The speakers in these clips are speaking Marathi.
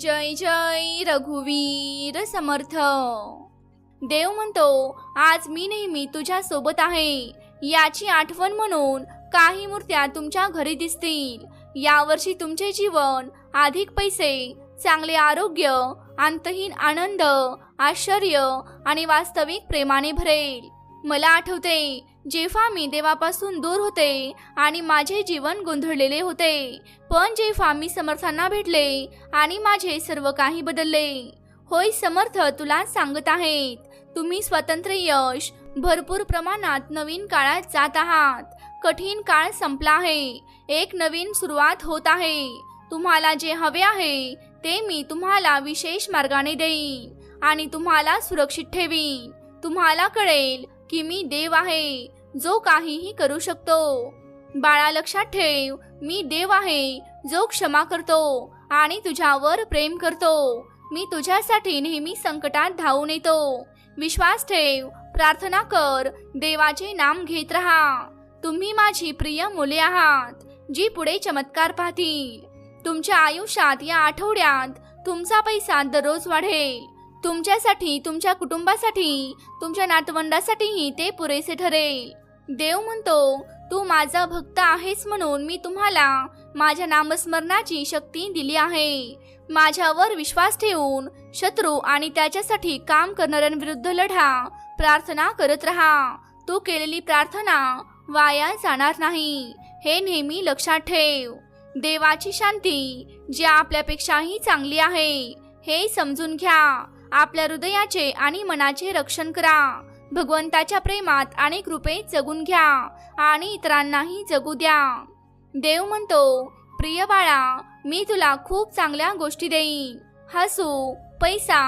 जय जय रघुवीर समर्थ. देव म्हणतो आज मी नेहमी तुझ्या सोबत आहे. याची आठवण म्हणून काही मूर्त्या तुमच्या घरी दिसतील. यावर्षी तुमचे जीवन अधिक पैसे चांगले आरोग्य अंतहीन आनंद आश्चर्य आणि वास्तविक प्रेमाने भरेल. मला आठवते जेव्हा मी देवापासून दूर होते आणि माझे जीवन गोंधळलेले होते पण जेव्हा मी समर्थांना भेटले आणि माझे सर्व काही बदलले होय समर्थ तुला सांगत आहेत तुम्ही स्वतंत्र यश भरपूर प्रमाणात नवीन काळात जात आहात कठीण काळ संपला आहे एक नवीन सुरुवात होत आहे तुम्हाला जे हवे आहे ते मी तुम्हाला विशेष मार्गाने देईन आणि तुम्हाला सुरक्षित ठेवीन तुम्हाला कळेल की मी देव आहे जो काहीही करू शकतो. बाळा लक्षात ठेव मी देव आहे जो क्षमा करतो आणि तुझ्यावर प्रेम करतो. मी तुझ्यासाठी नेहमी संकटात धावून येतो. विश्वास ठेव प्रार्थना कर देवाचे नाम घेत राहा. तुम्ही माझी प्रिय मुले आहात जी पुढे चमत्कार पाहतील. तुमच्या आयुष्यात या आठवड्यात तुमचा पैसा दररोज वाढेल. तुमच्यासाठी तुमच्या कुटुंबासाठी तुमच्या नातवंडासाठीही ते पुरेसे ठरेल. देव म्हणतो तू माझा भक्त आहेस म्हणून मी तुम्हाला माझ्या नामस्मरणाची शक्ती दिली आहे. माझ्यावर विश्वास ठेवून शत्रू आणि त्याच्यासाठी काम करणाऱ्यांविरुद्ध लढा प्रार्थना करत राहा. तू केलेली प्रार्थना वाया जाणार नाही. हे नेहमी लक्षात ठेव. देवाची शांती जी आपल्यापेक्षाही चांगली आहे हे समजून घ्या. आपल्या हृदयाचे आणि मनाचे रक्षण करा. भगवंताच्या प्रेमात आणि कृपेत जगून घ्या आणि इतरांनाही जगू द्या. देव म्हणतो प्रिय बाळा मी तुला खूप चांगल्या गोष्टी देईन. हसू पैसा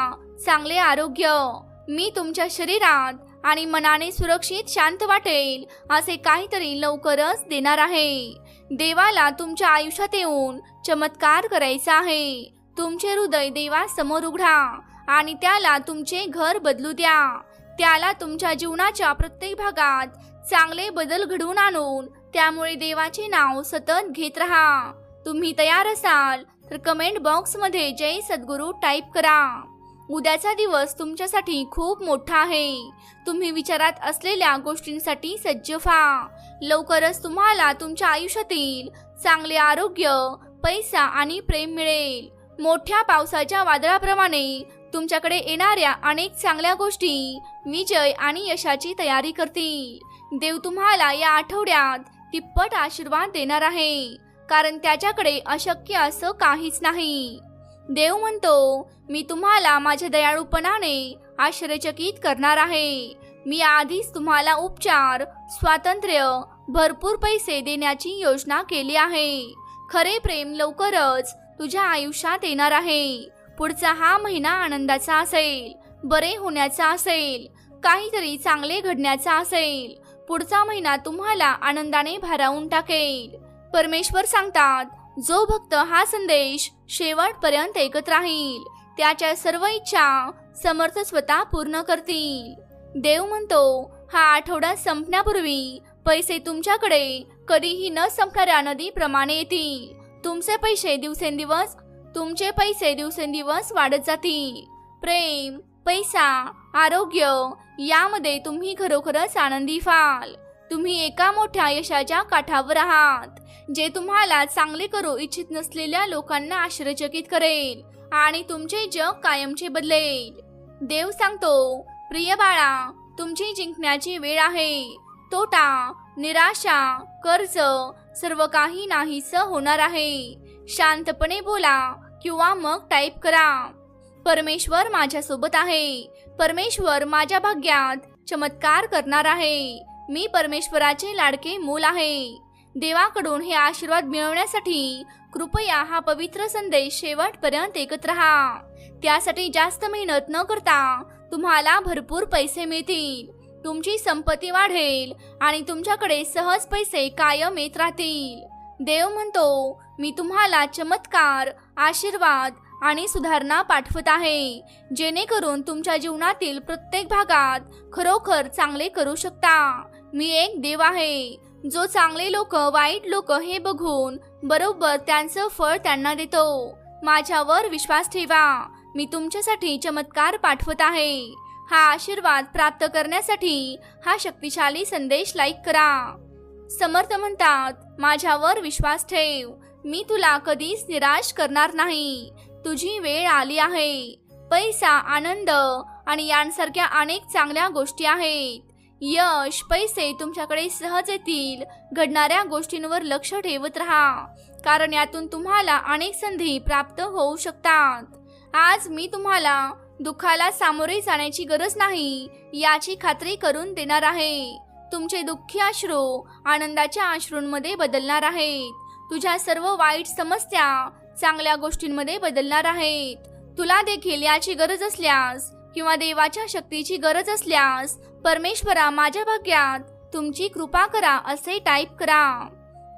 चांगले आरोग्य. मी तुमच्या शरीरात आणि मनाने सुरक्षित शांत वाटेल असे काहीतरी लवकरच देणार आहे. देवाला तुमच्या आयुष्यात येऊन चमत्कार करायचा आहे. तुमचे हृदय देवासमोर उघडा आणि त्याला तुमचे घर बदलू द्या. त्याला तुमच्या जीवनाच्या प्रत्येक भागात चांगले बदल घडवून आणून त्यामुळे देवाचे नाव सतत घेत राहा. तुम्ही तयार असाल तर कमेंट बॉक्समध्ये जय सद्गुरू टाईप करा. उद्याचा दिवस तुमच्यासाठी खूप मोठा आहे. तुम्ही विचारात असलेल्या गोष्टींसाठी सज्ज व्हा. लवकरच तुम्हाला तुमच्या आयुष्यातील चांगले आरोग्य पैसा आणि प्रेम मिळेल. मोठ्या पावसाच्या वादळाप्रमाणे तुमच्याकडे येणाऱ्या अनेक चांगल्या गोष्टी विजय आणि यशाची तयारी करतील. देव तुम्हाला या आठवड्यात तिप्पट आशीर्वाद देणार आहे कारण त्याच्याकडे अशक्य असं काहीच नाही. देव म्हणतो मी तुम्हाला माझ्या दयाळूपणाने आश्चर्यचकित करणार आहे. मी आधीच तुम्हाला उपचार स्वातंत्र्य भरपूर पैसे देण्याची योजना केली आहे. खरे प्रेम लवकरच तुझ्या आयुष्यात येणार आहे. पुढचा हा महिना आनंदाचा असेल. बरे होण्याचा असेल. काहीतरी चांगले घडण्याचा असेल. पुढचा महिना तुम्हाला आनंदाने भारावून टाकेल. परमेश्वर सांगतात जो भक्त हा संदेश शेवटपर्यंत ऐकत राहील त्याच्या सर्व इच्छा समर्थ स्वतः पूर्ण करतील. देव म्हणतो हा आठवडा संपण्यापूर्वी पैसे तुमच्याकडे कधीही न संपणाऱ्या नदीप्रमाणे येतील. तुमचे पैसे दिवसेंदिवस तुमचे पैसे दिवसेंदिवस वाढत जातील. प्रेम पैसा आरोग्य यामध्ये तुम्ही खरोखरच आनंदी व्हाल. तुम्ही एका मोठ्या यशाच्या काठावर आहात जे तुम्हाला चांगले करू इच्छित नसलेल्या लोकांना आश्चर्यचकित करेल आणि तुमचे जग कायमचे बदलेल. देव सांगतो प्रिय बाळा तुमची जिंकण्याची वेळ आहे. तोटा निराशा कर्ज सर्व काही नाहीस होणार आहे. शांतपणे बोला किंवा मग टाईप करा. परमेश्वर माझ्यासोबत आहे. परमेश्वर माझ्या भाग्यात चमत्कार करणार आहे. मी परमेश्वराचे लाडके मूल आहे. देवाकडून हे आशीर्वाद मिळवण्यासाठी कृपया हा पवित्र संदेश शेवटपर्यंत ऐकत राहा. त्यासाठी जास्त मेहनत न करता तुम्हाला भरपूर पैसे मिळतील. तुमची संपत्ती वाढेल आणि तुमच्याकडे सहज पैसे कायम येत राहतील. देव म्हणतो मी तुम्हाला चमत्कार आशीर्वाद आणि सुधारणा पाठवत आहे जेणेकरून तुमच्या जीवनातील प्रत्येक भागात खरोखर चांगले करू शकता. मी एक देव आहे जो चांगले लोक वाईट लोक हे बघून बरोबर त्यांचं फळ त्यांना देतो. माझ्यावर विश्वास ठेवा. मी तुमच्यासाठी चमत्कार पाठवत आहे. हा आशीर्वाद प्राप्त करण्यासाठी हा शक्तिशाली संदेश लाईक करा. समर्थ म्हणतात माझ्यावर विश्वास ठेव. मी तुला कधीच निराश करणार नाही. तुझी वेळ आली आहे. पैसा आनंद आणि यांसारख्या अनेक चांगल्या गोष्टी आहेत. यश पैसे तुमच्याकडे सहज येतील. घडणाऱ्या गोष्टींवर लक्ष ठेवत राहा. कारण यातून तुम्हाला अनेक संधी प्राप्त होऊ शकतात. आज मी तुम्हाला दुःखाला सामोरे जाण्याची गरज नाही याची खात्री करून देणार आहे. तुमचे दुःखी अश्रू आनंदाच्या अश्रूंमध्ये बदलणार आहेत. तुझ्या सर्व वाईट समस्या चांगल्या गोष्टींमध्ये बदलणार आहेत. तुला देखील याची गरज असल्यास किंवा देवाच्या शक्तीची गरज असल्यास परमेश्वरा माझ्या भाग्यात तुमची कृपा करा असे टाईप करा.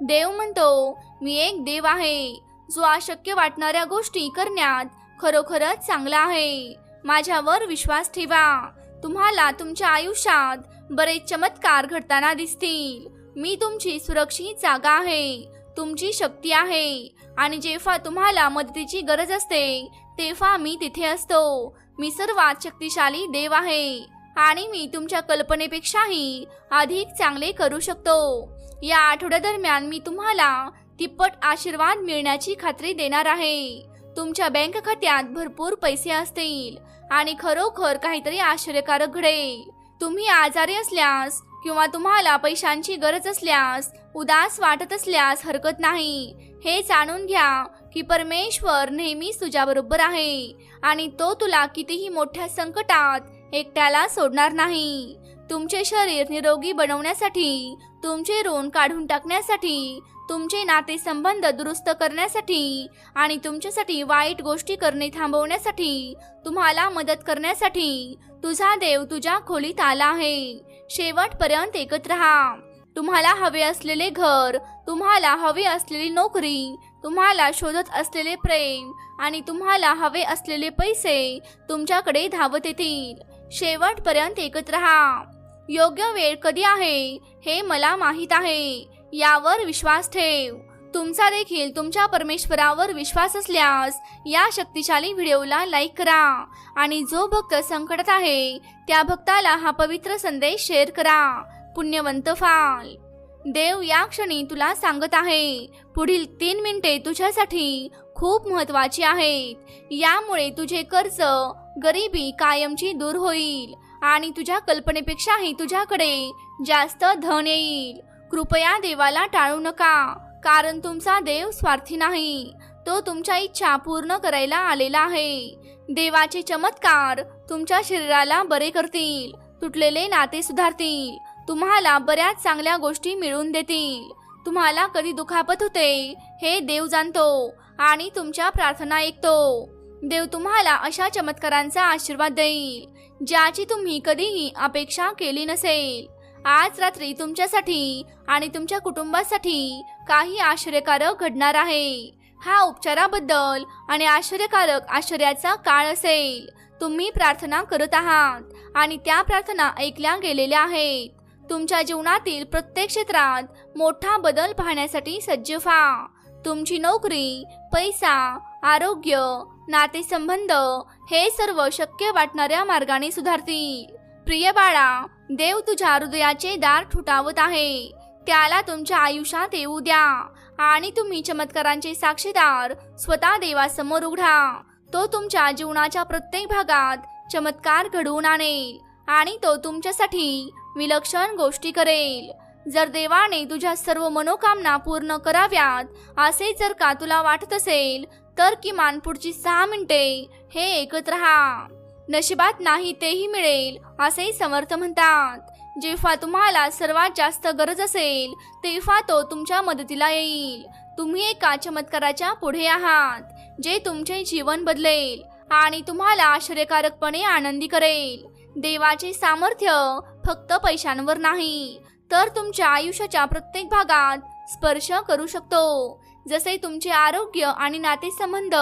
देव म्हणतो मी एक देव आहे जो अशक्य वाटणाऱ्या गोष्टी करण्यात खरोखरच चांगला आहे. माझ्यावर विश्वास ठेवा. तुम्हाला तुमच्या आयुष्यात बरेच चमत्कार घडताना दिसतील. मी तुमची सुरक्षित जागा आहे. तुमची शक्ती आहे आणि जेव्हा तुम्हाला मदतीची गरज असते तेव्हा मी तिथे असतो. मी सर्वात शक्तिशाली देव आहे आणि मी तुमच्या कल्पनेपेक्षाही अधिक चांगले करू शकतो. या आठवड्यादरम्यान मी तुम्हाला तिप्पट आशीर्वाद मिळण्याची खात्री देणार आहे. तुमच्या बँक खात्यात भरपूर पैसे असतील आणि खरोखर काहीतरी आश्चर्यकारक घडेल. तुम्ही आजारी असल्यास किंवा तुम्हाला पैशांची गरज असल्यास उदास वाटत असल्यास हरकत नाही. हे जाणून घ्या की परमेश्वर नेहमीच तुझ्याबरोबर आहे आणि तो तुला कितीही मोठ्या संकटात एकट्याला सोडणार नाही. तुमचे शरीर निरोगी बनवण्यासाठी तुमचे ऋण काढून टाकण्यासाठी तुमचे नातेसंबंध दुरुस्त करण्यासाठी आणि तुमच्यासाठी वाईट गोष्टी करणे थांबवण्यासाठी तुम्हाला मदत करण्यासाठी तुझा देव तुझ्या खोलीत आला आहे. शेवटपर्यंत एकत्र राहा. तुम्हाला हवे असलेले घर तुम्हाला हवी असलेली नोकरी तुम्हाला शोधत असलेले प्रेम आणि तुम्हाला हवे असलेले पैसे तुमच्याकडे धावत येतील. शेवटपर्यंत एकत्र राहा. योग्य वेळ कधी आहे हे मला माहीत आहे. यावर विश्वास ठेव. तुमचा देखील तुमच्या परमेश्वरावर विश्वास असल्यास या शक्तिशाली व्हिडिओला लाईक करा आणि जो भक्त संकटात आहे त्या भक्ताला हा पवित्र संदेश शेअर करा. पुण्यवंत फाल देव या क्षणी तुला सांगत आहे पुढील तीन मिनिटे तुझ्यासाठी खूप महत्वाची आहेत. यामुळे तुझे कर्ज गरिबी कायमची दूर होईल आणि तुझ्या कल्पनेपेक्षाही तुझ्याकडे जास्त धन येईल. कृपया देवाला टाळू नका कारण तुमचा देव स्वार्थी नाही. तो तुमच्या इच्छा पूर्ण करायला आलेला आहे. देवाचे चमत्कार तुमच्या शरीराला बरे करतील तुटलेले नाते सुधारतील तुम्हाला बऱ्याच चांगल्या गोष्टी मिळवून देतील. तुम्हाला कधी दुखापत होते हे देव जाणतो आणि तुमच्या प्रार्थना ऐकतो. देव तुम्हाला अशा चमत्कारांचा आशीर्वाद देईल ज्याची तुम्ही कधीही अपेक्षा केली नसेल. आज रात्री तुमच्यासाठी आणि तुमच्या कुटुंबासाठी काही आश्चर्यकारक घडणार आहे. हा उपचाराबद्दल आणि आश्चर्यकारक आश्चर्याचा काळ असेल. तुम्ही प्रार्थना करत आहात आणि त्या प्रार्थना ऐकल्या गेलेल्या आहेत. तुमच्या जीवनातील प्रत्येक क्षेत्रात मोठा बदल पाहण्यासाठी सज्ज व्हा. तुमची नोकरी पैसा आरोग्य नातेसंबंध हे सर्व शक्य वाटणाऱ्या मार्गाने सुधारतील. प्रिय बाळा देव तुझ्या हृदयाचे दार ठुटावत आहे. त्याला तुमच्या आयुष्यात येऊ द्या आणि तुम्ही चमत्कारांचे साक्षीदार स्वतः देवासमोर उघडा. तो तुमच्या जीवनाच्या प्रत्येक भागात चमत्कार घडवून आणेल आणि तो तुमच्यासाठी विलक्षण गोष्टी करेल. जर देवाने तुझ्या सर्व मनोकामना पूर्ण कराव्यात असे जर का तुला वाटत असेल तर किमान पुढची सहा मिनिटे हे ऐकत राहा. नशिबात नाही तेही मिळेल असे समर्थ म्हणतात. जेव्हा तुम्हाला सर्वात जास्त गरज असेल तेव्हा तो तुमच्या मदतीला येईल. तुम्ही एका चमत्काराच्या पुढे आहात जे तुमचे जीवन बदलेल आणि तुम्हाला आश्चर्यकारकपणे आनंदी करेल. देवाचे सामर्थ्य फक्त पैशांवर नाही तर तुमच्या आयुष्याच्या प्रत्येक भागात स्पर्श करू शकतो. जसे तुमचे आरोग्य आणि नातेसंबंध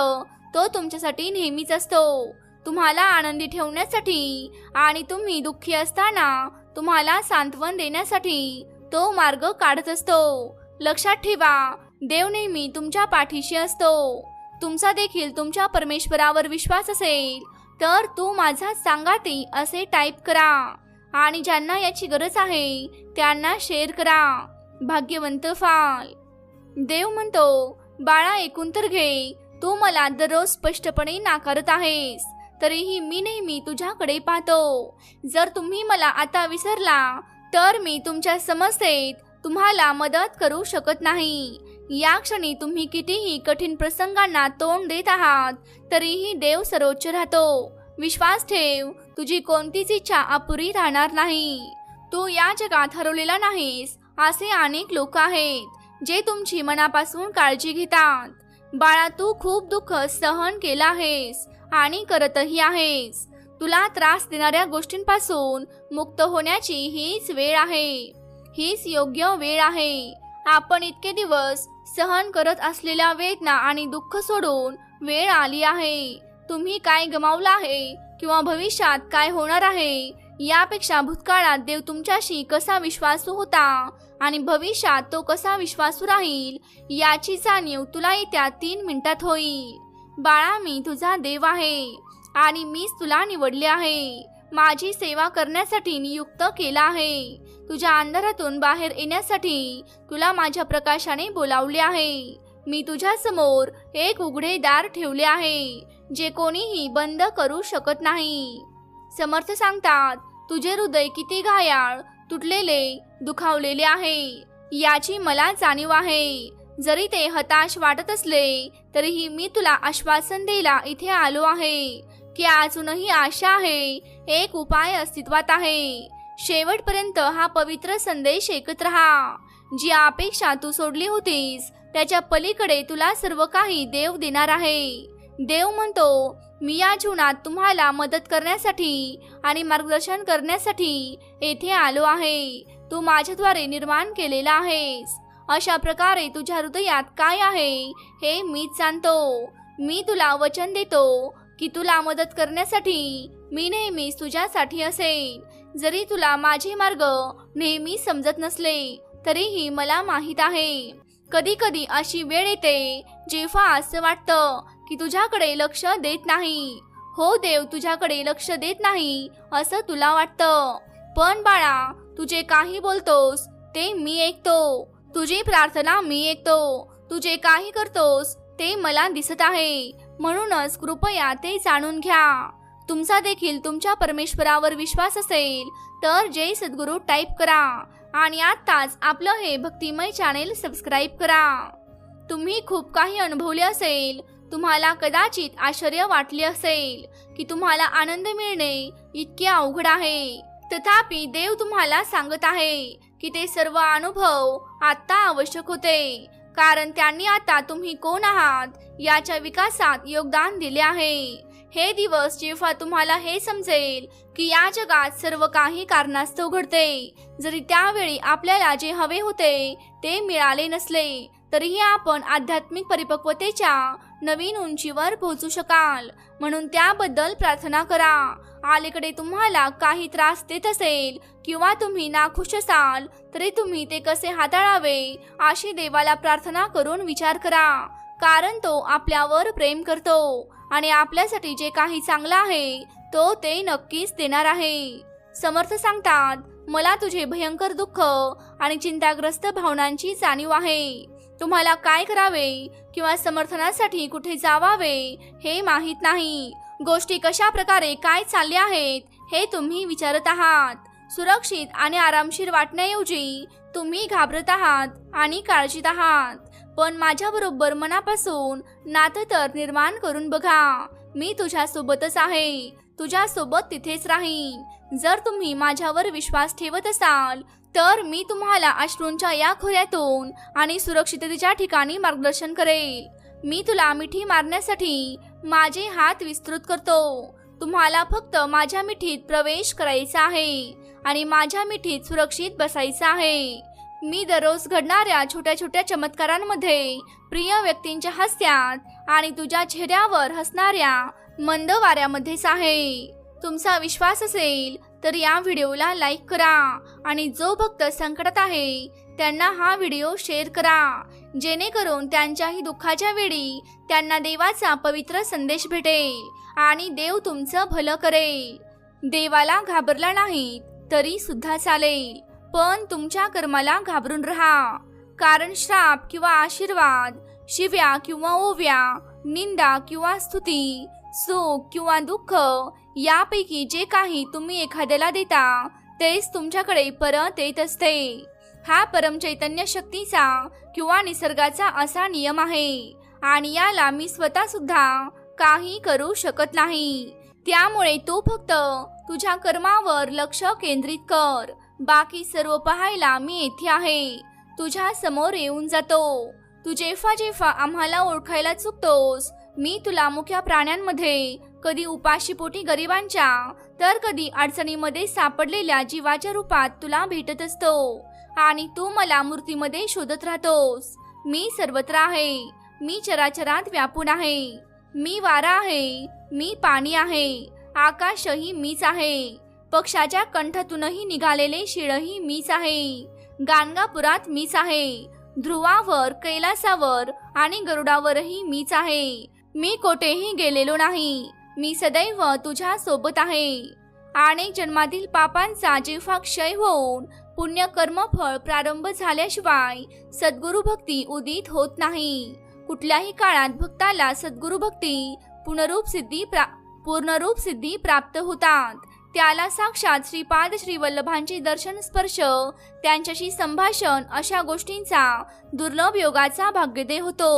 तो तुमच्यासाठी नेहमीच असतो. तुम्हाला आनंदी ठेवण्यासाठी आणि तुम्ही दुःखी असताना तुम्हाला सांत्वन देण्यासाठी तो मार्ग काढत असतो. लक्षात ठेवा देव नेहमी तुमच्या पाठीशी असतो. तुमचा देखील तुमच्या परमेश्वरावर विश्वास असेल तर तू माझा सांगाती असे टाईप करा. आणि ज्यांना याची गरज आहे त्यांना शेअर करा. भाग्यवंत फाल. देव म्हणतो बाळा ऐकून तर घे. तू मला दररोज स्पष्टपणे नाकारत आहेस. तरीही मी नेहमी तुझ्याकडे पाहतो. जर तुम्ही मला आता विसरला तर मी तुमच्या समस्येत तुम्हाला मदत करू शकत नाही. या क्षणी तुम्ही कितीही कठीण प्रसंगांना तोंड देत आहात तरीही देव सर्वोच्च राहतो. विश्वास ठेव तुझी कोणतीच इच्छा अपुरी राहणार नाही. तू या जगात हरवलेला नाहीस असे अनेक लोक आहेत जे तुमची मनापासून काळजी घेतात. बाळा तू खूप दुःख सहन केला आहेस आणि करतही आहेस. तुला त्रास देणाऱ्या गोष्टींपासून मुक्त होण्याची हीच वेळ आहे. हीच योग्य वेळ आहे. आपण इतके दिवस सहन करत असलेल्या वेदना आणि दुःख सोडून वेळ आली आहे. तुम्ही काय गमावलं आहे? किंवा भविष्यात काय होणार आहे? यापेक्षा भूतकाळात देव तुमच्याशी कसा विश्वासू होता? आणि भविष्यात तो कसा विश्वासू राहील? याची जाणीव तुला येत्या तीन मिनिटात होईल. बाळा मी तुझा देव आहे. आणि मीच तुला निवडले आहे. माझी सेवा करण्यासाठी नियुक्त केला आहे. तुझ्या अंधारातून बाहेर येण्यासाठी तुला माझ्या प्रकाशाने बोलावले आहे. मी तुझ्या समोर एक उघडे दार ठेवले आहे जे कोणीही बंद करू शकत नाही. समर्थ सांगतात तुझे हृदय किती घायाळ तुटलेले दुखावलेले आहे. याची मला जाणीव आहे. जरी ते हताश वाटत असले तरीही मी तुला आश्वासन द्यायला इथे आलो आहे. की अजूनही आशा आहे एक उपाय अस्तित्वात आहे. शेवटपर्यंत हा पवित्र संदेश ऐकत राहा. जी अपेक्षा तू सोडली होतीस त्याच्या पलीकडे तुला सर्व काही देव देणार आहे. देव म्हणतो मी या जीवनात तुम्हाला मदत करण्यासाठी आणि मार्गदर्शन करण्यासाठी येथे आलो आहे. तू माझ्याद्वारे निर्माण केलेला आहेस. अशा प्रकारे तुझ्या हृदयात काय आहे हे मीच जाणतो. मी तुला वचन देतो की तुला मदत करण्यासाठी मी नेहमीच तुझ्यासाठी असेन. जरी तुला माझे मार्ग नेहमी समजत नसले तरीही मला माहीत आहे. कधी कधी अशी वेळ येते जेव्हा असं वाटतं की तुझ्याकडे लक्ष देत नाही. हो देव तुझ्याकडे लक्ष देत नाही असं तुला वाटतं. पण बाळा तुझे काही बोलतोस ते मी ऐकतो. तुझी प्रार्थना मी ऐकतो. तुझे काही करतोस ते मला दिसत आहे. म्हणूनच कृपया ते जाणून घ्या. तुमचा देखील तुमच्या परमेश्वरावर विश्वास असेल तर जय सद्गुरू टाईप करा. आणि आत्ताच आपलं हे भक्तिमय चॅनेल सबस्क्राईब करा. तुम्ही खूप काही अनुभवले असेल तुम्हाला कदाचित आश्चर्य वाटले असेल की तुम्हाला आनंद मिळणे इतके अवघड आहे. तथापि देव तुम्हाला सांगत आहे की ते सर्व अनुभव आत्ता आवश्यक होते. कारण त्यांनी आता तुम्ही कोण आहात? याच्या विकासात योगदान दिले आहे. हे दिवस जेव्हा तुम्हाला हे समजेल की या जगात सर्व काही कारणास्तव घडते. जरी त्यावेळी आपल्याला जे हवे होते ते मिळाले नसले तरीही आपण आध्यात्मिक परिपक्वतेच्या नवीन उंचीवर पोहोचू शकाल. म्हणून त्याबद्दल प्रार्थना करा. अलीकडे तुम्हाला काही त्रास देत असेल किंवा तुम्ही नाखुश असाल तरी तुम्ही ते कसे हाताळावे अशी देवाला प्रार्थना करून विचार करा. कारण तो आपल्यावर प्रेम करतो आणि आपल्यासाठी जे काही चांगलं आहे तो ते नक्कीच देणार आहे. समर्थ सांगतात मला तुझे भयंकर दुःख आणि चिंताग्रस्त भावनांची जाणीव आहे. तुम्हाला काय करावे किंवा समर्थनासाठी कुठे जावावे हे माहीत नाही. गोष्टी कशा प्रकारे काय चालल्या आहेत हे तुम्ही विचारत आहात. सुरक्षित आणि आरामशीर वाटण्याऐवजी तुम्ही घाबरत आहात आणि काळजीत आहात. पण माझ्याबरोबर मनापासून नातं तर निर्माण करून बघा. मी तुझ्यासोबतच आहे. तुझ्यासोबत तिथेच राहीन. जर तुम्ही माझ्यावर विश्वास ठेवत असाल तर मी तुम्हाला अश्रूंच्या या खोऱ्यातून आणि सुरक्षिततेच्या ठिकाणी मार्गदर्शन करेल. मी तुला मिठी मारण्यासाठी माझे हात विस्तृत करतो. तुम्हाला फक्त माझ्या मिठीत प्रवेश करायचा आहे आणि माझ्या मिठीत सुरक्षित बसायचं आहे. मी दररोज घडणाऱ्या छोट्या छोट्या चमत्कारांमध्ये प्रिय व्यक्तींच्या हस्त्यात आणि तुझ्या चेहऱ्यावर हसणाऱ्या मंद वाऱ्यामध्येच आहे. तुमचा विश्वास असेल तर या व्हिडिओला लाईक करा आणि जो भक्त संकटात आहे त्यांना हा व्हिडिओ शेअर करा. जेणेकरून त्यांच्याही दुःखाच्या वेळी त्यांना देवाचा पवित्र संदेश भेटेल आणि देव तुमचं भलं करेल. देवाला घाबरला नाहीत तरी सुद्धा चालेल. पण तुमच्या कर्माला घाबरून राहा. कारण श्राप किंवा आशीर्वाद शिव्या किंवा ओव्या निंदा किंवा स्तुती सुख किंवा दुःख यापैकी जे काही तुम्ही एखाद्याला देता तेच तुमच्याकडे परत येत असते. हा परमचैतन्य शक्तीचा किंवा निसर्गाचा असा नियम आहे. आणि याला मी स्वतः सुद्धा काही करू शकत नाही. त्यामुळे तू फक्त तुझ्या कर्मावर लक्ष केंद्रित कर. बाकी सर्व पाहायला मी येथे आहे. तुझ्या समोर येऊन जातो. तू जेव्हा जेव्हा आम्हाला ओळखायला चुकतोस मी तुला मुख्या प्राण्यांमध्ये कधी उपाशीपोटी गरिबांच्या तर कधी अडचणीमध्ये सापडलेल्या जीवाच्या रूपात तुला भेटत असतो. आणि तू मला मूर्तीमध्ये शोधत राहतोस. मी सर्वत्र आहे. मी चराचरात व्यापून आहे. मी वारा आहे. मी पाणी आहे. आकाशही मीच आहे. पक्षाच्या कंठातूनही निघालेले शिळही मीच आहे. गाणगापुरात मीच आहे. ध्रुवावर कैलासावर आणि गरुडावरही मीच आहे. मी कोठेही गेलेलो नाही. मी सदैव तुझ्या सोबत आहे. अनेक जन्मातील पापांचा जेव्हा क्षय होऊन पुण्य कर्मफळ प्रारंभ झाल्याशिवाय सद्गुरु भक्ती उदित होत नाही. कुठल्याही काळात भक्ताला सद्गुरु भक्ती पुनरूप सिद्धी प्रा पूर्णरूप सिद्धी प्राप्त होतात. त्याला साक्षात श्रीपाद श्रीवल्लभांचे दर्शन स्पर्श त्यांच्याशी संभाषण अशा गोष्टींचा दुर्लभ योगाचा भाग्यदे होतो.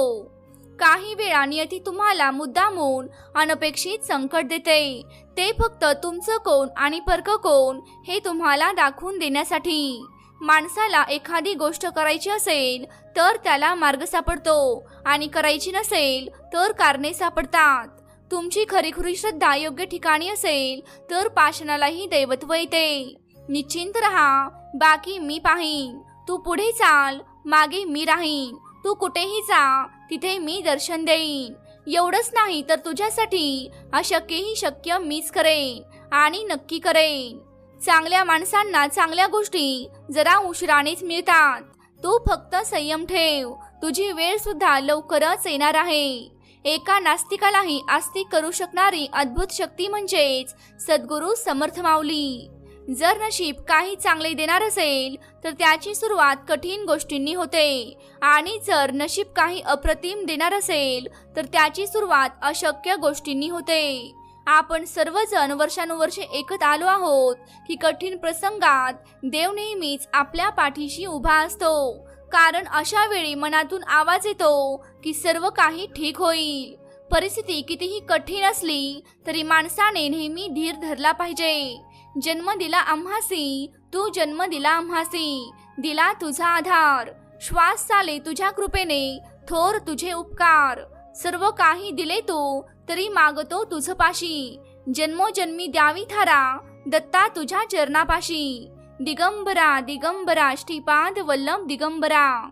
काही वेळा नियती तुम्हाला मुद्दामून अनपेक्षित संकट देते. ते फक्त तुमचं कोण आणि परक कोण हे तुम्हाला दाखवून देण्यासाठी. माणसाला एखादी गोष्ट करायची असेल तर त्याला मार्ग सापडतो आणि करायची नसेल तर कारणे सापडतात. तुमची खरीखुरी श्रद्धा योग्य ठिकाणी असेल तर पाषाणालाही दैवत्व येते. निश्चिंत रहा बाकी मी पाहीन. तू पुढे चाल मागे मी राहीन. तू कुठेही जा तिथे मी दर्शन देईन. एवढंच नाही तर तुझ्यासाठी अशक्यही शक्य मीच करेन आणि नक्की करेन. चांगल्या माणसांना चांगल्या गोष्टी जरा उशिरानेच मिळतात. तू फक्त संयम ठेव. तुझी वेळ सुद्धा लवकरच येणार आहे. एका नास्तिकालाही आस्तिक करू शकणारी अद्भुत शक्ती म्हणजेच सद्गुरू समर्थ माऊली. जर नशीब काही चांगले देणार असेल तर त्याची सुरुवात कठीण गोष्टींनी होते. आणि जर नशीब काही अप्रतिम देणार असेल तर त्याची सुरुवात अशक्य गोष्टींनी होते. आपण सर्वजण वर्षानुवर्षे एकत आलो आहोत की कठीण प्रसंगात देव नेहमीच आपल्या पाठीशी उभा असतो. कारण अशा वेळी मनातून आवाज येतो की सर्व काही ठीक होईल. परिस्थिती कितीही कठीण असली तरी माणसाने नेहमी धीर धरला पाहिजे. जन्म दिला आम्हासी तू जन्म दिला आम्हासी. दिला तुझा आधार. श्वास चाले तुझ्या कृपेने थोर तुझे उपकार. सर्व काही दिले तो तरी मागतो तुझ पाशी जन्मोजन्मी द्यावी थारा दत्ता तुझ्या चरणापाशी. दिगंबरा दिगंबरा श्रीपाद वल्लभ दिगंबरा.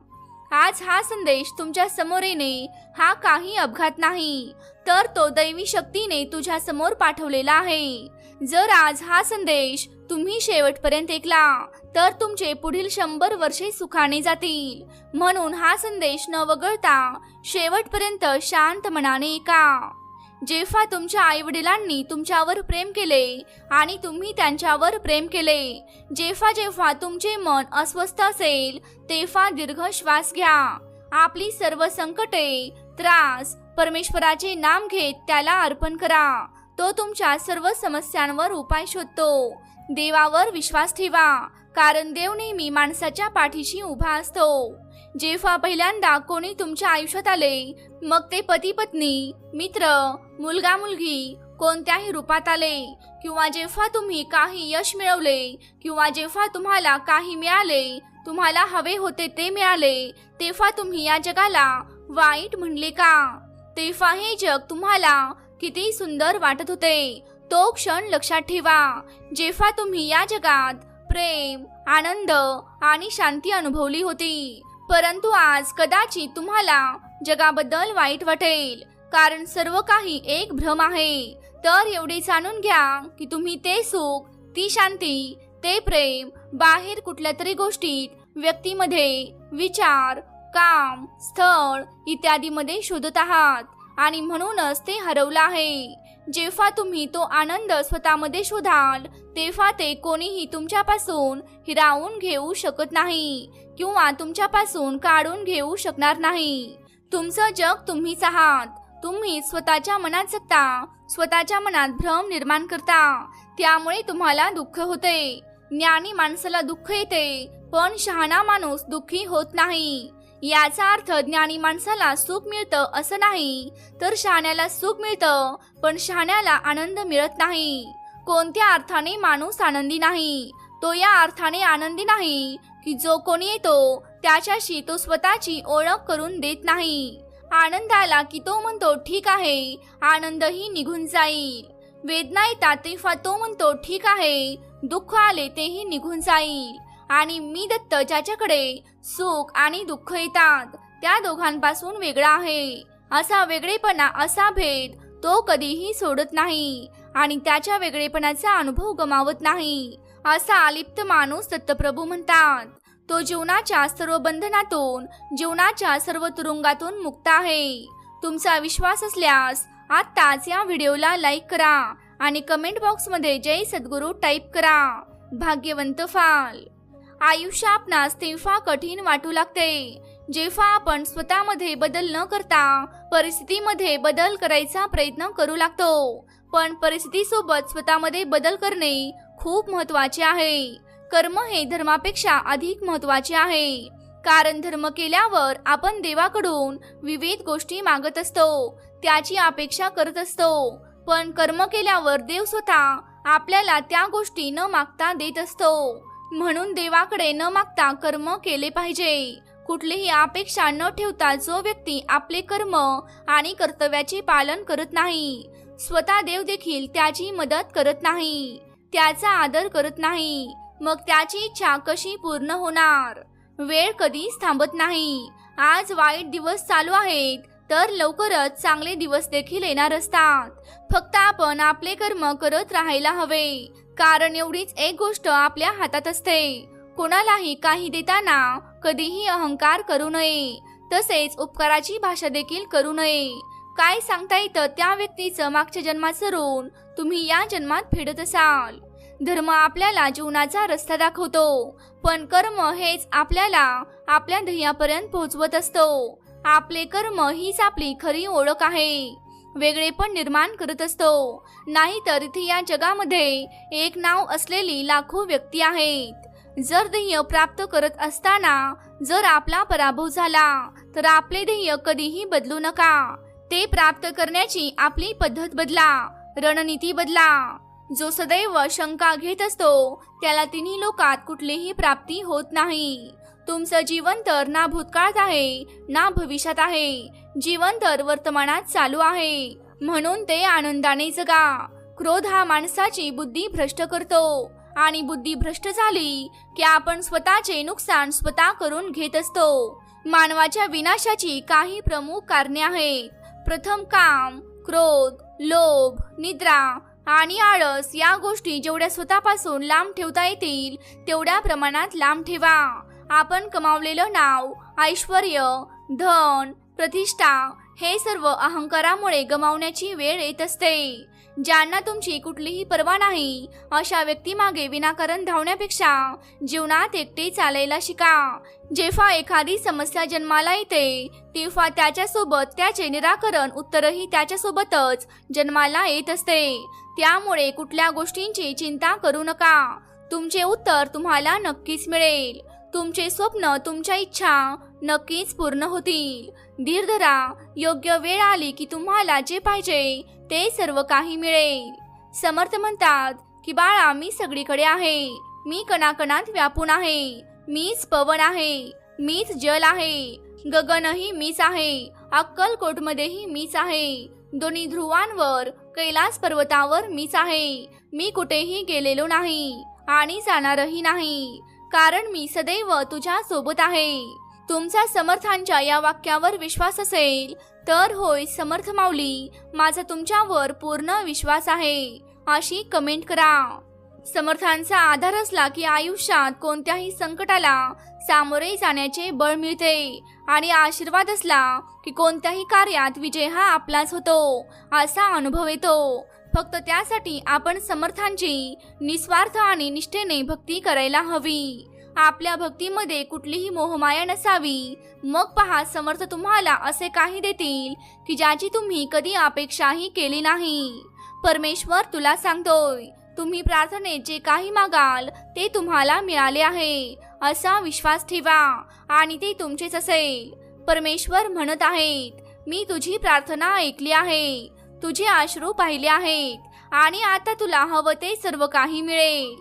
आज हा संदेश तुमच्यासमोर येणे हा काही अपघात नाही. तर तो दैवी शक्तीने तुझ्या समोर पाठवलेला आहे. जर आज हा संदेश तुम्ही शेवटपर्यंत ऐकला तर तुमचे पुढील शंभर वर्षे सुखाने जातील. म्हणून हा संदेश न वगळता शेवटपर्यंत शांत मनाने ऐका. जेव्हा तुमच्या आईवडिलांनी तुमच्यावर प्रेम केले आणि तुम्ही त्यांच्यावर प्रेम केले जेव्हा जेव्हा तुमचे मन अस्वस्थ असेल तेव्हा दीर्घ श्वास घ्या. आपली सर्व संकटे त्रास परमेश्वराचे नाम घेत त्याला अर्पण करा. तो तुमच्या सर्व समस्यांवर उपाय शोधतो. देवावर विश्वास ठेवा कारण देव नेहमी माणसाच्या पाठीशी उभा असतो. जेव्हा पहिल्यांदा कोणी तुमच्या आयुष्यात आले मग ते पती पत्नी मित्र मुलगा मुलगी कोणत्याही रूपात आले किंवा जेव्हा तुम्ही काही यश मिळवले किंवा जेव्हा तुम्हाला काही मिळाले तुम्हाला हवे होते ते मिळाले तेव्हा तुम्ही या जगाला वाईट म्हणले का? तेव्हा हे जग तुम्हाला किती सुंदर वाटत होते तो क्षण लक्षात ठेवा. जेव्हा तुम्ही या जगात प्रेम आनंद आणि शांती अनुभवली होती परंतु आज कदाचित तुम्हाला जगाबद्दल वाईट वाटेल कारण सर्व काही एक भ्रम आहे. तर एवढे जाणून घ्या की तुम्ही ते सुख ती शांती ते प्रेम बाहेर कुठल्या तरी गोष्टीत व्यक्तीमध्ये विचार काम स्थळ इत्यादीमध्ये शोधत आहात. आणि म्हणूनच ते हरवलं आहे. जेव्हा तुम्ही तो आनंद स्वतःमध्ये शोधाल तेव्हा ते कोणीही तुमच्यापासून हिरावून घेऊ शकत नाही किंवा तुमच्यापासून काढून घेऊ शकणार नाही. तुमचं जग तुम्हीच आहात. तुम्ही स्वतःच्या मनात जगता स्वतःच्या मनात भ्रम निर्माण करता. त्यामुळे तुम्हाला दुःख होते. ज्ञानी माणसाला दुःख येते पण शहाणा माणूस दुःखी होत नाही. याचा अर्थ ज्ञानी माणसाला सुख मिळतं असं नाही. तर शहाण्याला सुख मिळतं पण शहाण्याला आनंद मिळत नाही. कोणत्या अर्थाने माणूस आनंदी नाही? तो या अर्थाने आनंदी नाही की जो कोणी येतो त्याच्याशी तो स्वतःची ओळख करून देत नाही. आनंद आला की तो म्हणतो ठीक आहे आनंदही निघून जाईल. वेदना येतात तेव्हा तो म्हणतो ठीक आहे दुःख आले तेही निघून जाईल. आणि मी दत्त ज्याच्याकडे सुख आणि दुःख येतात त्या दोघांपासून वेगळा आहे. असा वेगळेपणा असा भेद तो कधीही सोडत नाही आणि त्याच्या वेगळेपणाचा अनुभव गमावत नाही असा अलिप्त माणूस दत्तप्रभू म्हणतात. तो जीवनाच्या सर्व बंधनातून जीवनाच्या सर्व तुरुंगातून मुक्त आहे. तुमचा विश्वास असल्यास आत्ताच या व्हिडिओला लाईक करा आणि कमेंट बॉक्समध्ये जय सद्गुरू टाईप करा. भाग्यवंत फाल. आयुष्य आपणास तेव्हा कठीण वाटू लागते. जेव्हा आपण स्वतःमध्ये बदल न करता परिस्थितीमध्ये बदल करायचा प्रयत्न करू लागतो. पण परिस्थितीसोबत स्वतःमध्ये बदल करणे खूप महत्त्वाचे आहे. कर्म हे धर्मापेक्षा अधिक महत्त्वाचे आहे. कारण धर्म केल्यावर आपण देवाकडून विविध गोष्टी मागत असतो त्याची अपेक्षा करत असतो. पण कर्म केल्यावर देव स्वतः आपल्याला त्या गोष्टी न मागता देत असतो. म्हणून देवाकडे न मागता कर्म केले पाहिजे. कुठलीही अपेक्षा न ठेवता जो व्यक्ती आपले कर्म आणि कर्तव्याचे पालन करत नाही स्वतः देव देखील त्याची मदत करत नाही त्याचा आदर करत नाही मग त्याची इच्छा कशी पूर्ण होणार? वेळ कधीच थांबत नाही. आज वाईट दिवस चालू आहेत तर लवकरच चांगले दिवस देखील येणार असतात. फक्त आपण आपले कर्म करत राहायला हवे. कारण एवढीच एक गोष्ट आपल्या हातात असते. कोणालाही काही देताना कधीही अहंकार करू नये. तसेच उपकाराची भाषा देखील करू नये. काय सांगता येतं त्या व्यक्तीचं मागच्या जन्माचं ऋण तुम्ही या जन्मात फेडत असाल. धर्म आपल्याला जीवनाचा रस्ता दाखवतो. पण कर्म हेच आपल्याला आपल्या ध्येयापर्यंत पोहोचवत असतो. आपले कर्म हीच आपली खरी ओळख आहे. वेगळेपण निर्माण करत असतो. नाहीतर इथे या जगामध्ये एक नाव असलेली लाखो व्यक्ती आहेत. जर ध्येय प्राप्त करत असताना जर आपला पराभव झाला तर आपले ध्येय कधीही बदलू नका. ते प्राप्त करण्याची आपली पद्धत बदला रणनीती बदला. जो सदैव शंका घेत असतो त्याला तिन्ही लोकात कुठलीही प्राप्ती होत नाही. तुमचं जीवन तर ना भूतकाळात आहे ना भविष्यात आहे. जीवन तर वर्तमानात चालू आहे. म्हणून ते आनंदाने जगा क्रोध हा माणसाची बुद्धी भ्रष्ट करतो. आणि बुद्धी भ्रष्ट झाली की आपण स्वतःचे नुकसान स्वतः करून घेत असतो. मानवाच्या विनाशाची काही प्रमुख कारणे आहेत. प्रथम काम क्रोध लोभ निद्रा आणि आळस या गोष्टी जेवढ्या स्वतःपासून लांब ठेवता येतील तेवढ्या प्रमाणात लांब ठेवा. आपण कमावलेलं नाव ऐश्वर धन प्रतिष्ठा हे सर्व अहंकारामुळे गमावण्याची वेळ येत असते. ज्यांना तुमची कुठलीही पर्वा नाही अशा व्यक्तीमागे विनाकारण धावण्यापेक्षा जीवनात एकटे चालायला शिका. जेव्हा एखादी समस्या जन्माला येते तेव्हा त्याच्यासोबत त्याचे निराकरण उत्तरही त्याच्यासोबतच जन्माला येत असते. त्यामुळे कुठल्या गोष्टींची चिंता करू नका. तुमचे उत्तर तुम्हाला नक्कीच मिळेल. तुमचे स्वप्न तुमच्या इच्छा नक्कीच पूर्ण होतील. धीर धरा योग्य वेळ आली की तुम्हाला जे पाहिजे ते सर्व काही मिळेल. समर्थ म्हणतात की बाळा मी सगळीकडे आहे. मी कणाकणात व्यापून आहे. मीच पवन आहे. मीच जल आहे. गगनही मीच आहे. अक्कलकोटमध्येही मीच आहे. दोन्ही ध्रुवांवर कैलास पर्वतावर मीच आहे. मी कुठेही गेलेलो नाही आणि जाणारही नाही. कारण मी सदैव तुझ्या सोबत आहे. तुमचा समर्थांच्या या वाक्यावर विश्वास असेल तर होय समर्थ माऊली माझा तुमच्यावर पूर्ण विश्वास आहे अशी कमेंट करा. समर्थांचा आधार असला की आयुष्यात कोणत्याही संकटाला सामोरे जाण्याचे बळ मिळते आणि आशीर्वाद असला की कोणत्याही कार्यात विजय हा आपलाच होतो असा अनुभव येतो. फक्त त्यासाठी आपण समर्थांची निस्वार्थ आणि निष्ठेने भक्ती करायला हवी. आपल्या भक्तीमध्ये कुठलीही मोहमाया नसावी. मग पहा समर्थ तुम्हाला असे काही देतील की ज्याची तुम्ही कधी अपेक्षाही केली नाही. परमेश्वर तुला सांगतोय तुम्ही प्रार्थनेत जे काही मागाल ते तुम्हाला मिळाले आहे. असा विश्वास ठेवा आणि ते तुमचेच असेल. परमेश्वर म्हणत आहेत मी तुझी प्रार्थना ऐकली आहे तुझे आश्रू पाहिले आहेत आणि आता तुला हवं ते सर्व काही मिळेल.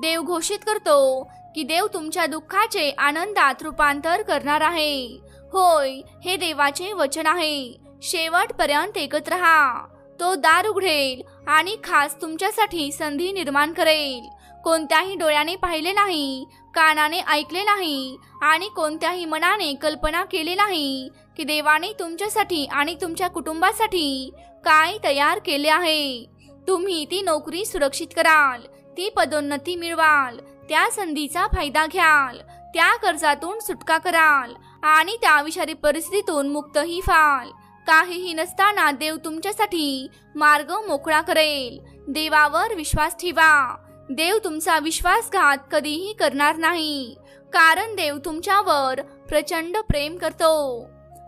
देव घोषित करतो की देव तुमच्या दुःखाचे आनंदात रूपांतर करणार आहे. होय हे देवाचे वचन आहे. शेवटपर्यंत एकत्र राहा. तो दार उघडेल आणि खास तुमच्यासाठी संधी निर्माण करेल. कोणत्याही डोळ्याने पाहिले नाही कानाने ऐकले नाही आणि कोणत्याही मनाने कल्पना केली नाही की देवाने तुमच्यासाठी आणि तुमच्या कुटुंबासाठी काय तयार केले आहे. तुम्ही ती नोकरी सुरक्षित कराल ती पदोन्नती मिळवाल त्या संधीचा फायदा घ्याल. त्या कर्जातून सुटका कराल आणि त्या विषारी परिस्थितीतून मुक्तही व्हाल. काहीही नसताना देव तुमच्यासाठी मार्ग मोकळा करेल. देवावर विश्वास ठेवा. देव तुमचा विश्वासघात कधीही करणार नाही. कारण देव तुमच्यावर प्रचंड प्रेम करतो.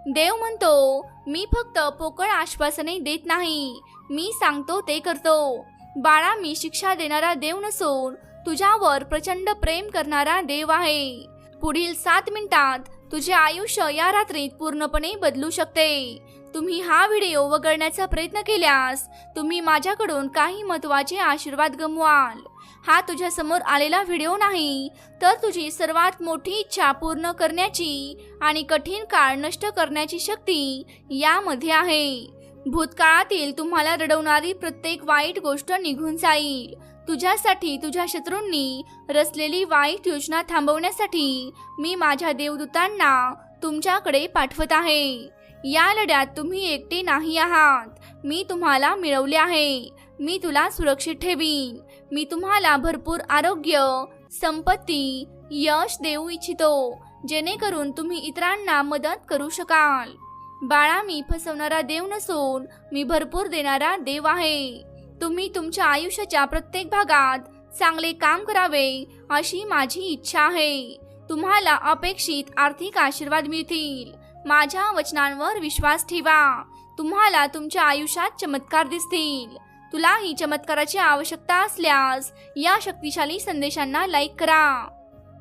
देव म्हणतो मी फक्त पोकळ आश्वासने देत नाही. मी सांगतो ते करतो. बाळा मी शिक्षा देणारा देव नसून तुझ्यावर प्रचंड प्रेम करणारा देव आहे. पुढील सात मिनिटात तुझे आयुष्य या रात्रीत पूर्णपणे बदलू शकते. तुम्ही हा व्हिडिओ वगळण्याचा प्रयत्न केल्यास तुम्ही माझ्याकडून काही महत्त्वाचे आशीर्वाद गमवाल. हा तुझ्या समोर आलेला व्हिडिओ नाही तर तुझी सर्वात मोठी इच्छा पूर्ण करण्याची आणि कठीण काळ नष्ट करण्याची शक्ती यामध्ये आहे. भूतकाळातील तुम्हाला रडवणारी प्रत्येक वाईट गोष्ट निघून जाईल. तुझ्यासाठी तुझ्या शत्रूंनी रचलेली वाईट योजना थांबवण्यासाठी मी माझ्या देवदूतांना तुमच्याकडे पाठवत आहे. या लढ्यात तुम्ही एकटे नाही आहात. मी तुम्हाला मिळवले आहे. मी तुला सुरक्षित ठेवीन. मी तुम्हाला भरपूर आरोग्य संपत्ती यश देऊ इच्छितो. जेणेकरून तुम्ही इतरांना मदत करू शकाल. बाळा मी फसवणारा देव नसून मी भरपूर देणारा देव आहे. तुम्ही तुमच्या आयुष्याच्या प्रत्येक भागात चांगले काम करावे अशी माझी इच्छा आहे. तुम्हाला अपेक्षित आर्थिक आशीर्वाद मिळतील. माझ्या वचनांवर विश्वास ठेवा. तुम्हाला तुमच्या आयुष्यात चमत्कार दिसतील. तुलाही चमत्काराची आवश्यकता असल्यास या शक्तिशाली संदेशांना लाईक करा.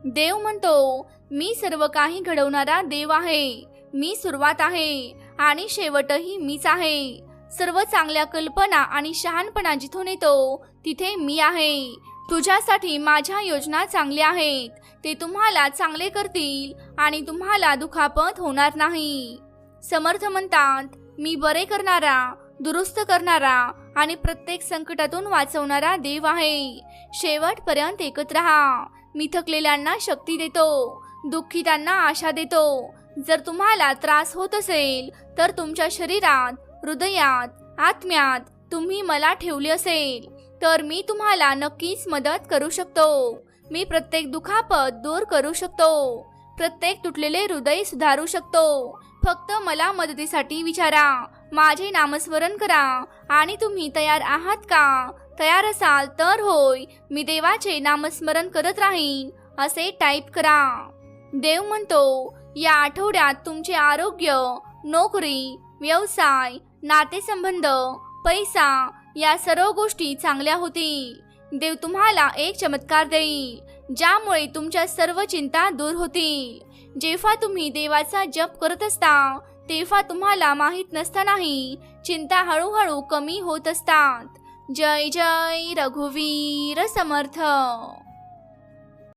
देव म्हणतो मी सर्व काही घडवणारा देव आहे. मी सुरुवात आहे आणि शेवटही मीच आहे. सर्व चांगल्या कल्पना आणि शहाणपणा जिथून येतो तिथे मी आहे. तुझ्यासाठी माझ्या योजना चांगल्या आहेत. ते तुम्हाला चांगले करतील आणि तुम्हाला दुखापत होणार नाही. समर्थ म्हणतात मी बरे करणारा दुरुस्त करणारा आणि प्रत्येक संकटातून वाचवणारा देव आहे. शेवटपर्यंत एकत्र राहा. मी थकलेल्यांना शक्ती देतो दुःखितांना आशा देतो. जर तुम्हाला त्रास होत असेल तर तुमच्या शरीरात हृदयात आत्म्यात तुम्ही मला ठेवले असेल तर मी तुम्हाला नक्कीच मदत करू शकतो. मी प्रत्येक दुखापत दूर करू शकतो. प्रत्येक तुटलेले हृदय सुधारू शकतो. फक्त मला मदतीसाठी विचारा. माझे नामस्मरण करा. आणि तुम्ही तयार आहात का? तयार असाल तर होय मी देवाचे नामस्मरण करत राहीन असे टाईप करा. देव म्हणतो या आठवड्यात तुमचे आरोग्य नोकरी व्यवसाय नातेसंबंध पैसा या सर्व गोष्टी चांगल्या होतील. देव तुम्हाला एक चमत्कार देईल ज्यामुळे तुमच्या सर्व चिंता दूर होतील. जेव्हा तुम्ही देवाचा जप करत असता तेव्हा तुम्हाला माहीत नसतानाही चिंता हळूहळू कमी होत असतात. जय जय रघुवीर समर्थ.